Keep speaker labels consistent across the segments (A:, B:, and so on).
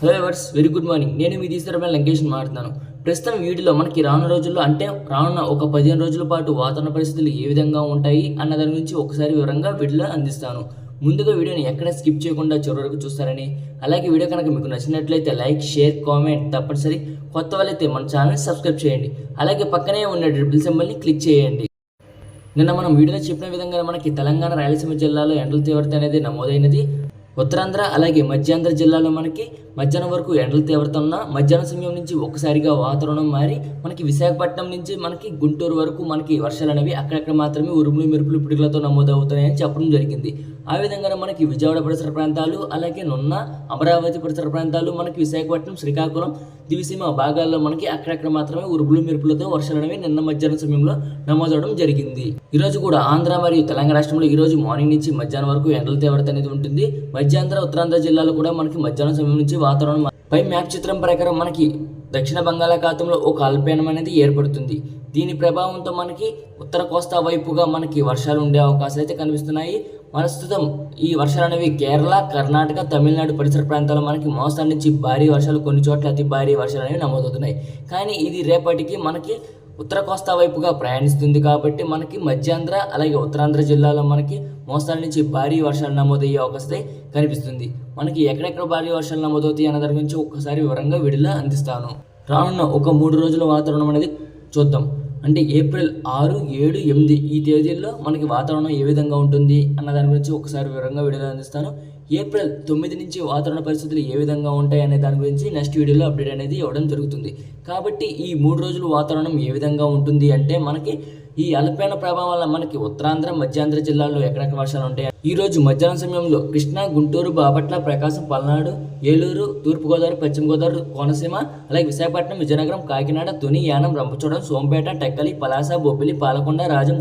A: Hello viewers very good morning నేను మీ తీసుకురమైన లంకేష్ మాట్లాడుతున్నాను. ప్రస్తుతం వీడియోలో మనకి రానున్న రోజుల్లో అంటే రానున్న ఒక పదిహేను రోజుల పాటు వాతావరణ పరిస్థితులు ఏ విధంగా ఉంటాయి అన్న దాని గురించి ఒకసారి వివరంగా వీడియోలో అందిస్తాను. ముందుగా వీడియోని ఎక్కడ స్కిప్ చేయకుండా చివరి వరకు చూస్తారని అలాగే వీడియో కనుక మీకు నచ్చినట్లయితే లైక్ షేర్ కామెంట్ తప్పనిసరి. కొత్త వాళ్ళైతే మన ఛానల్ని సబ్స్క్రైబ్ చేయండి. అలాగే పక్కనే ఉన్న ట్రిపుల్ సింబల్ని క్లిక్ చేయండి. నిన్న మనం వీడియోలో చెప్పిన విధంగా మనకి తెలంగాణ రాయలసీమ జిల్లాలో ఎండల తీవ్రత అనేది నమోదైనది. ఉత్తరాంధ్ర అలాగే మధ్యాంధ్ర జిల్లాలో మనకి మధ్యాహ్నం వరకు ఎండల తీవ్రత ఉన్న మధ్యాహ్నం సమయం నుంచి ఒక్కసారిగా వాతావరణం మారి మనకి విశాఖపట్నం నుంచి మనకి గుంటూరు వరకు మనకి వర్షాలు అనేవి అక్కడక్కడ మాత్రమే ఉరుములు మెరుపులు పిడుగులతో నమోదవుతున్నాయని చెప్పడం జరిగింది. ఆ విధంగా మనకి విజయవాడ పరిసర ప్రాంతాలు అలాగే నున్న అమరావతి పరిసర ప్రాంతాలు మనకి విశాఖపట్నం శ్రీకాకుళం దివిసీమ భాగాల్లో మనకి అక్కడక్కడ మాత్రమే ఉరుపులు మెరుపులతో వర్షాలు అనేవి నిన్న మధ్యాహ్నం సమయంలో నమోదవడం జరిగింది. ఈ రోజు కూడా ఆంధ్ర మరియు తెలంగాణ రాష్ట్రంలో ఈ రోజు మార్నింగ్ నుంచి మధ్యాహ్నం వరకు ఎండల తీవ్రత అనేది ఉంటుంది. మధ్యాంధ్ర ఉత్తరాంధ్ర జిల్లాలో కూడా మనకి మధ్యాహ్నం సమయం నుంచి వాతావరణం పై మ్యాప్ చిత్రం ప్రకారం మనకి దక్షిణ బంగాళాఖాతంలో ఒక అల్పీనం అనేది ఏర్పడుతుంది. దీని ప్రభావంతో మనకి ఉత్తర కోస్తా వైపుగా మనకి వర్షాలు ఉండే అవకాశాలు అయితే కనిపిస్తున్నాయి. ప్రస్తుతం ఈ వర్షాలు అనేవి కేరళ కర్ణాటక తమిళనాడు పరిసర ప్రాంతాల్లో మనకి మోస్తరు నుంచి భారీ వర్షాలు కొన్ని చోట్ల అతి భారీ వర్షాలు అనేవి నమోదవుతున్నాయి. కానీ ఇది రేపటికి మనకి ఉత్తర కోస్తా వైపుగా ప్రయాణిస్తుంది కాబట్టి మనకి మధ్యాంధ్ర అలాగే ఉత్తరాంధ్ర జిల్లాలో మనకి మోస్తరు నుంచి భారీ వర్షాలు నమోదయ్యే అవకాశం కనిపిస్తుంది. మనకి ఎక్కడెక్కడ భారీ వర్షాలు నమోదవుతాయి అన్న దాని గురించి ఒక్కసారి వివరంగా విడిలా అందిస్తాను. రానున్న ఒక మూడు రోజుల వాతావరణం అనేది చూద్దాం. అంటే ఏప్రిల్ ఆరు ఏడు ఎనిమిది ఈ తేదీల్లో మనకి వాతావరణం ఏ విధంగా ఉంటుంది అన్న దాని గురించి ఒకసారి వివరంగా వీడియో అందిస్తాను. ఏప్రిల్ తొమ్మిది నుంచి వాతావరణ పరిస్థితులు ఏ విధంగా ఉంటాయి అనే దాని గురించి నెక్స్ట్ వీడియోలో అప్డేట్ అనేది ఇవ్వడం జరుగుతుంది. కాబట్టి ఈ మూడు రోజులు వాతావరణం ఏ విధంగా ఉంటుంది అంటే మనకి ఈ అల్పీన ప్రభావం వల్ల మనకి ఉత్తరాంధ్ర మధ్యాంధ్ర జిల్లాల్లో ఎక్కడెక్కడ వర్షాలు ఉంటాయి. ఈ రోజు మధ్యాహ్నం సమయంలో కృష్ణా గుంటూరు బాపట్ల ప్రకాశం పల్నాడు ఏలూరు తూర్పుగోదావరి పశ్చిమ గోదావరి కోనసీమ అలాగే విశాఖపట్నం విజయనగరం కాకినాడ తుని యానం రంపచోడం సోంపేట టెక్కలి పలాస బొబ్బిలి పాలకొండ రాజం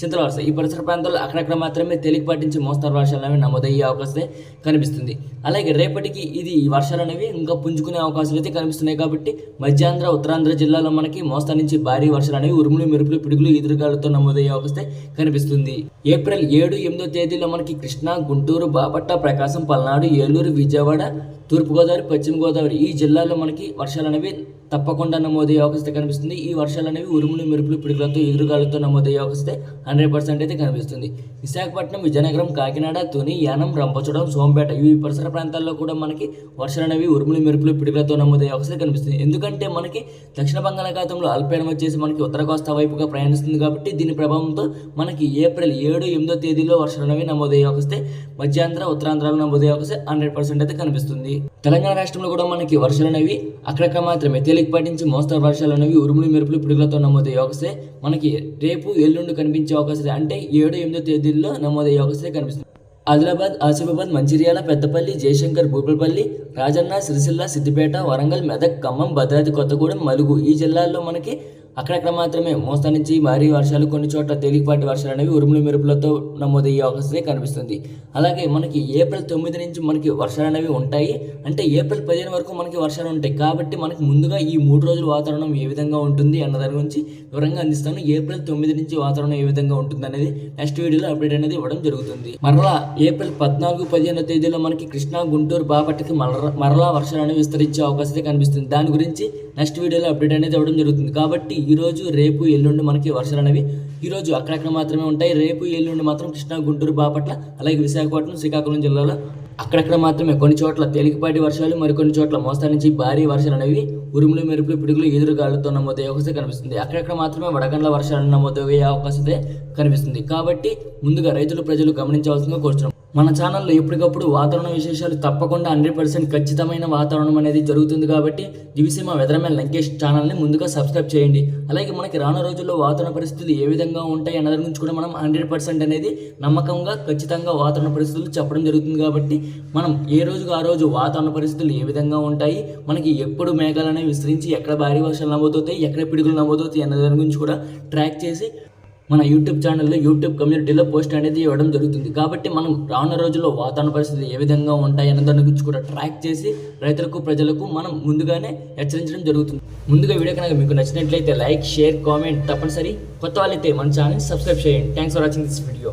A: చిత్ర చింతలవలస ఈ పరిసర ప్రాంతాల్లో అక్కడక్కడ మాత్రమే తేలికపాటి నుంచి మోస్తరు వర్షాలు అనేవి నమోదయ్యే అవకాశం కనిపిస్తుంది. అలాగే రేపటికి ఇది ఈ వర్షాలు అనేవి ఇంకా పుంజుకునే అవకాశాలు అయితే కనిపిస్తున్నాయి కాబట్టి మధ్యాంధ్ర ఉత్తరాంధ్ర జిల్లాలో మనకి మోస్తరు నుంచి భారీ వర్షాలు అనేవి ఉరుములు మెరుపులు పిడుగులు ఎదురుగాలతో నమోదయ్యే అవకాశం కనిపిస్తుంది. ఏప్రిల్ ఏడు ఎనిమిదో తేదీలో మనకి కృష్ణా గుంటూరు బాపట్ల ప్రకాశం పల్నాడు ఏలూరు విజయవాడ తూర్పుగోదావరి పశ్చిమ గోదావరి ఈ జిల్లాల్లో మనకి వర్షాలు అనేవి తప్పకుండా నమోదయ్యే అవకాశం కనిపిస్తుంది. ఈ వర్షాలు అనేవి ఉరుములు మెరుపులు పిడుగులతో ఎదురుగాలతో నమోదయ్యే అవకాశం హండ్రెడ్ పర్సెంట్ అయితే కనిపిస్తుంది. విశాఖపట్నం విజయనగరం కాకినాడ తుని యానం రంపచోడం సోంపేట ఈ పరిసర ప్రాంతాల్లో కూడా మనకి వర్షాలు అనేవి ఉరుములు మెరుపులు పిడుగులతో నమోదయ్యే అవకాశం కనిపిస్తుంది. ఎందుకంటే మనకి దక్షిణ బంగాళాఖాతంలో అల్పీనం వచ్చేసి మనకి ఉత్తర కోస్తా వైపుగా ప్రయాణిస్తుంది కాబట్టి దీని ప్రభావంతో మనకి ఏప్రిల్ ఏడు ఎనిమిదో తేదీలో వర్షాలు అనేవి నమోదయ్యే అవకాశం మధ్యాంధ్ర ఉత్తరాంధ్రాలు నమోదయ్యే అవకాశం హండ్రెడ్ పర్సెంట్ అయితే కనిపిస్తుంది. తెలంగాణ రాష్ట్రంలో కూడా మనకి వర్షాలు అనేవి అక్కడక్కడ మాత్రమే. తేలికపాటి నుంచి మోస్తరు వర్షాలు అనేవి ఉరుములు మెరుపులు పిడుగులతో నమోదయ్యే అవకాశం మనకి రేపు ఎల్లుండి కనిపించే అవకాశం అంటే ఏడు ఎనిమిదో తేదీల్లో నమోదయ్యే అవకాశం కనిపిస్తుంది. ఆదిలాబాద్ ఆసిఫాబాద్ మంచిర్యాల పెద్దపల్లి జయశంకర్ భూపల్పల్లి రాజన్న సిరిసిల్ల సిద్దిపేట వరంగల్ మెదక్ ఖమ్మం భద్రాద్రి కొత్తగూడెం మలుగు ఈ జిల్లాల్లో మనకి అక్కడక్కడ మాత్రమే మోస్తా నుంచి భారీ వర్షాలు కొన్ని చోట్ల తేలికపాటి వర్షాలు అనేవి ఉరుములు మెరుపులతో నమోదయ్యే అవకాశమే కనిపిస్తుంది. అలాగే మనకి ఏప్రిల్ తొమ్మిది నుంచి మనకి వర్షాలు అనేవి ఉంటాయి. అంటే ఏప్రిల్ పదిహేను వరకు మనకి వర్షాలు ఉంటాయి. కాబట్టి మనకి ముందుగా ఈ మూడు రోజుల వాతావరణం ఏ విధంగా ఉంటుంది అన్న దాని గురించి వివరంగా అందిస్తాను. ఏప్రిల్ తొమ్మిది నుంచి వాతావరణం ఏ విధంగా ఉంటుంది అనేది నెక్స్ట్ వీడియోలో అప్డేట్ అనేది ఇవ్వడం జరుగుతుంది. మరలా ఏప్రిల్ పద్నాలుగు పదిహేను తేదీలో మనకి కృష్ణా గుంటూరు బాపట్లకి మరలా మరలా వర్షాలు అనేవి విస్తరించే అవకాశం కనిపిస్తుంది. దాని గురించి నెక్స్ట్ వీడియోలో అప్డేట్ అనేది ఇవ్వడం జరుగుతుంది. కాబట్టి ఈ రోజు రేపు ఎల్లుండి మనకి వర్షాలు అనేవి ఈ రోజు అక్కడక్కడ మాత్రమే ఉంటాయి. రేపు ఎల్లుండి మాత్రం కృష్ణా గుంటూరు బాపట్ల అలాగే విశాఖపట్నం శ్రీకాకుళం జిల్లాలో అక్కడక్కడ మాత్రమే. కొన్ని చోట్ల తేలికపాటి వర్షాలు మరికొన్ని చోట్ల మోస్తా నుంచి భారీ వర్షాలు అనేవి ఉరుములు మెరుపులు పిడుగులు ఎదురుగాలుతో నమోదయ్యే అవకాశం కనిపిస్తుంది. అక్కడక్కడ మాత్రమే వడగండ్ల వర్షాలు నమోదయ్యే అవకాశం కనిపిస్తుంది. కాబట్టి ముందుగా రైతులు ప్రజలు గమనించవలసిందిగా కోరుతున్నాం మన ఛానల్లో ఎప్పటికప్పుడు వాతావరణ విశేషాలు తప్పకుండా హండ్రెడ్ పర్సెంట్ ఖచ్చితమైన వాతావరణం అనేది జరుగుతుంది కాబట్టి దివిసీమ వెదరమైన లంకేష్ ఛానల్ని ముందుగా సబ్స్క్రైబ్ చేయండి. అలాగే మనకి రాను రోజుల్లో వాతావరణ పరిస్థితులు ఏ విధంగా ఉంటాయి అన్న గురించి కూడా మనం హండ్రెడ్ పర్సెంట్ అనేది నమ్మకంగా ఖచ్చితంగా వాతావరణ పరిస్థితులు చెప్పడం జరుగుతుంది కాబట్టి మనం ఏ రోజుకు ఆ రోజు వాతావరణ పరిస్థితులు ఏ విధంగా ఉంటాయి మనకి ఎప్పుడు మేఘాలు అనేవి విస్తరించి ఎక్కడ భారీ వర్షాలు నమోదవుతాయి ఎక్కడ పిడుగులు నమోదవుతాయి అన్న దాని గురించి కూడా ట్రాక్ చేసి మన యూట్యూబ్ ఛానల్లో యూట్యూబ్ కమ్యూనిటీలో పోస్ట్ అనేది ఇవ్వడం జరుగుతుంది. కాబట్టి మనం రానున్న రోజుల్లో వాతావరణ పరిస్థితులు ఏ విధంగా ఉంటాయన్న దాని గురించి కూడా ట్రాక్ చేసి రైతులకు ప్రజలకు మనం ముందుగానే హెచ్చరించడం జరుగుతుంది. ముందుగా వీడియో కనుక మీకు నచ్చినట్లయితే లైక్ షేర్ కామెంట్ తప్పనిసరి. కొత్త వాళ్ళైతే మన ఛానల్ సబ్స్క్రైబ్ చేయండి. Thanks for watching this video